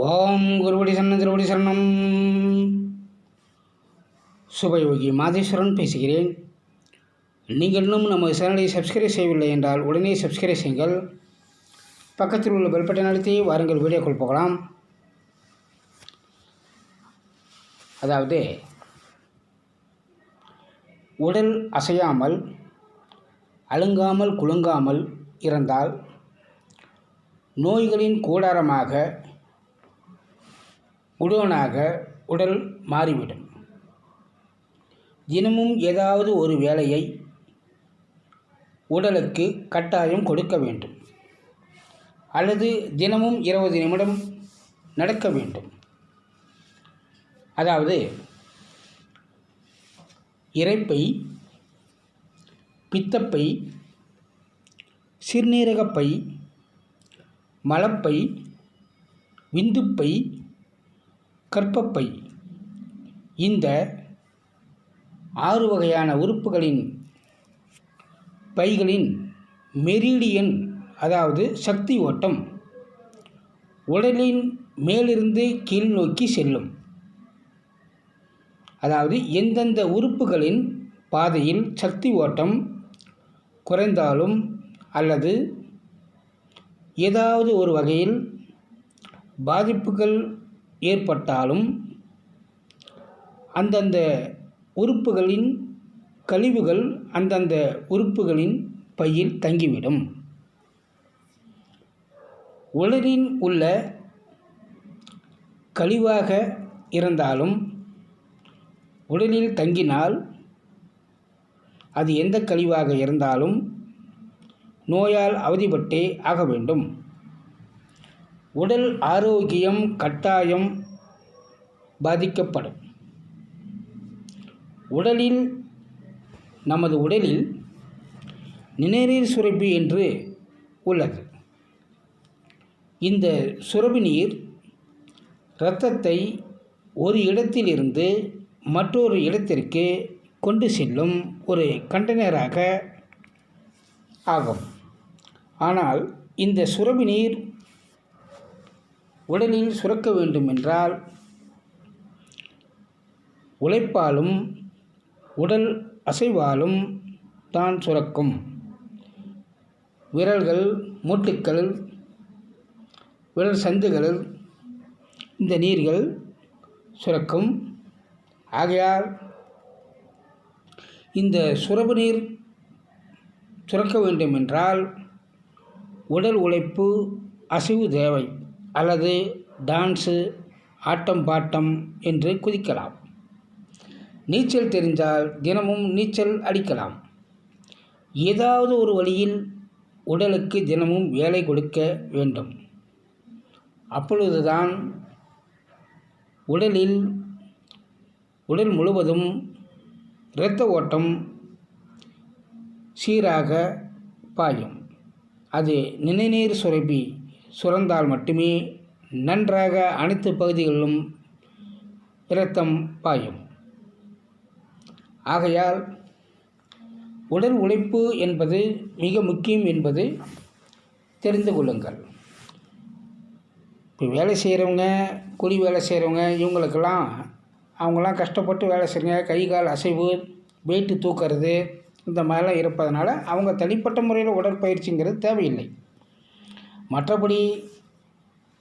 ஓம் குருபடி சரணம் திருபடி சரணம். சுபயோகி மாதேஸ்வரன் பேசுகிறேன். நீங்கள் இன்னும் நமது சேனலை சப்ஸ்கிரைப் செய்யவில்லை என்றால் உடனே சப்ஸ்கிரைப் செய்யுங்கள். பக்கத்தில் உள்ள பெல் பட்டன் அழுத்தி வாருங்கள் வீடியோக்குள் போகலாம். அதாவது உடல் அசையாமல் அழுங்காமல் குலுங்காமல் இருந்தால் நோய்களின் கூடாரமாக முழுவனாக உடல் மாறிவிடும். தினமும் ஏதாவது ஒரு வேலையை உடலுக்கு கட்டாயம் கொடுக்க வேண்டும். அல்லது தினமும் இருபது நிமிடம் நடக்க வேண்டும். அதாவது இரைப்பை பித்தப்பை சிறுநீரகப்பை மலப்பை விந்துப்பை கற்பப்பை. இந்த ஆறு வகையான உறுப்புகளின் பைகளின் மெரிடியன் அதாவது சக்தி ஓட்டம் உடலின் மேலிருந்து கீழ் நோக்கி செல்லும். அதாவது எந்தெந்த உறுப்புகளின் பாதையில் சக்தி ஓட்டம் குறைந்தாலும் அல்லது ஏதாவது ஒரு வகையில் பாதிப்புகள் ஏற்பட்டாலும் அந்தந்த உறுப்புகளின் கழிவுகள் அந்தந்த உறுப்புகளின் பையில் தங்கிவிடும். உடலில் உள்ள கழிவாக இருந்தாலும் உடலில் தங்கினால் அது எந்த கழிவாக இருந்தாலும் நோயால் அவதிப்பட்டே ஆக வேண்டும். உடல் ஆரோக்கியம் கட்டாயம் பாதிக்கப்படும். உடலில் நமது உடலில் நிணநீர் சுரப்பி என்று உள்ளது. இந்த சுரபி நீர் இரத்தத்தை ஒரு இடத்திலிருந்து மற்றொரு இடத்திற்கு கொண்டு செல்லும் ஒரு கண்டெய்னராக ஆகும். ஆனால் இந்த சுரபி நீர் உடலில் சுரக்க வேண்டுமென்றால் உழைப்பாலும் உடல் அசைவாலும் தான் சுரக்கும். விரல்கள் மூட்டுக்கள் விரல் சந்துகளில் இந்த நீர்கள் சுரக்கும். ஆகையால் இந்த சுரப்பு நீர் சுரக்க வேண்டுமென்றால் உடல் உழைப்பு அசைவு தேவை. அல்லது டான்ஸு ஆட்டம் பாட்டம் என்று குதிக்கலாம். நீச்சல் தெரிந்தால் தினமும் நீச்சல் அடிக்கலாம். ஏதாவது ஒரு வழியில் உடலுக்கு தினமும் வேலை கொடுக்க வேண்டும். அப்பொழுதுதான் உடலில் உடல் முழுவதும் இரத்த ஓட்டம் சீராக பாயும். அது நினைநீர் சுரப்பி சுரந்தால் மட்டுமே நன்றாக அனைத்து பகுதிகளிலும் இரத்தம் பாயும். ஆகையால் உடல் உழைப்பு என்பது மிக முக்கியம் என்பது தெரிந்து கொள்ளுங்கள். இப்போ வேலை செய்கிறவங்க கூலி வேலை செய்கிறவங்க இவங்களுக்கெல்லாம் அவங்களாம் கஷ்டப்பட்டு வேலை செய்யுங்க கை கால் அசைவு வெயிட்டு தூக்கிறது இந்த மாதிரிலாம் இருப்பதனால அவங்க தனிப்பட்ட முறையில் உடற்பயிற்சிங்கிறது தேவையில்லை. மற்றபடி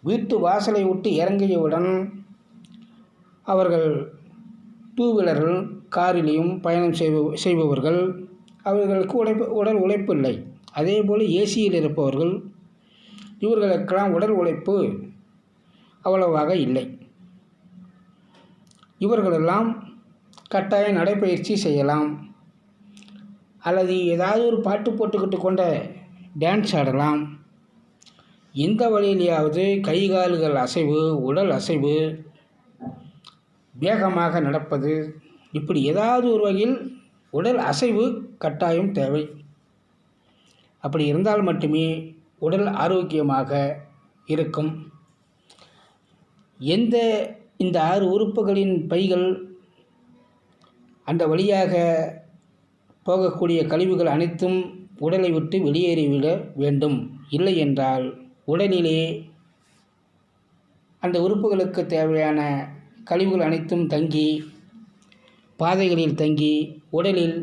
வீட்டு வாசலை விட்டு இறங்கியவுடன் அவர்கள் டூ வீலர்கள் காரிலையும் பயணம் செய்வ செய்பவர்கள் அவர்களுக்கு உழைப்பு உடல் உழைப்பு இல்லை. அதே போல் ஏசியில் இருப்பவர்கள் இவர்களுக்கெல்லாம் உடல் உழைப்பு அவ்வளவாக இல்லை. இவர்களெல்லாம் கட்டாய நடைப்பயிற்சி செய்யலாம். அல்லது ஏதாவது ஒரு பாட்டு போட்டுக்கிட்டு கொண்ட டான்ஸ் ஆடலாம். எந்த வழியிலையாவது கை கால்கள் அசைவு உடல் அசைவு வேகமாக நடப்பது. இப்படி ஏதாவது ஒரு வகையில் உடல் அசைவு கட்டாயம் தேவை. அப்படி இருந்தால் மட்டுமே உடல் ஆரோக்கியமாக இருக்கும். எந்த இந்த ஆறு உறுப்புகளின் பைகள் அந்த வழியாக போகக்கூடிய கழிவுகள் அனைத்தும் உடலை விட்டு வெளியேறிவிட வேண்டும். இல்லை என்றால் உடலிலே அந்த உறுப்புகளுக்கு தேவையான கழிவுகள் அனைத்தும் தங்கி பாதைகளில் தங்கி உடலில்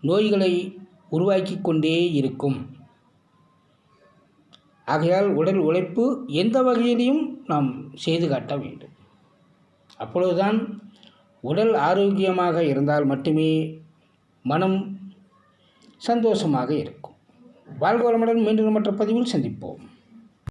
நோய்களை உருவாக்கி கொண்டே இருக்கும். ஆகையால் உடல் உழைப்பு எந்த வகையிலையும் நாம் செய்து காட்ட வேண்டும். அப்பொழுதுதான் உடல் ஆரோக்கியமாக இருந்தால் மட்டுமே மனம் சந்தோஷமாக இருக்கும். வாழ்க வளமுடன் மீண்டும் மற்ற பதிவில் சந்திப்போம்.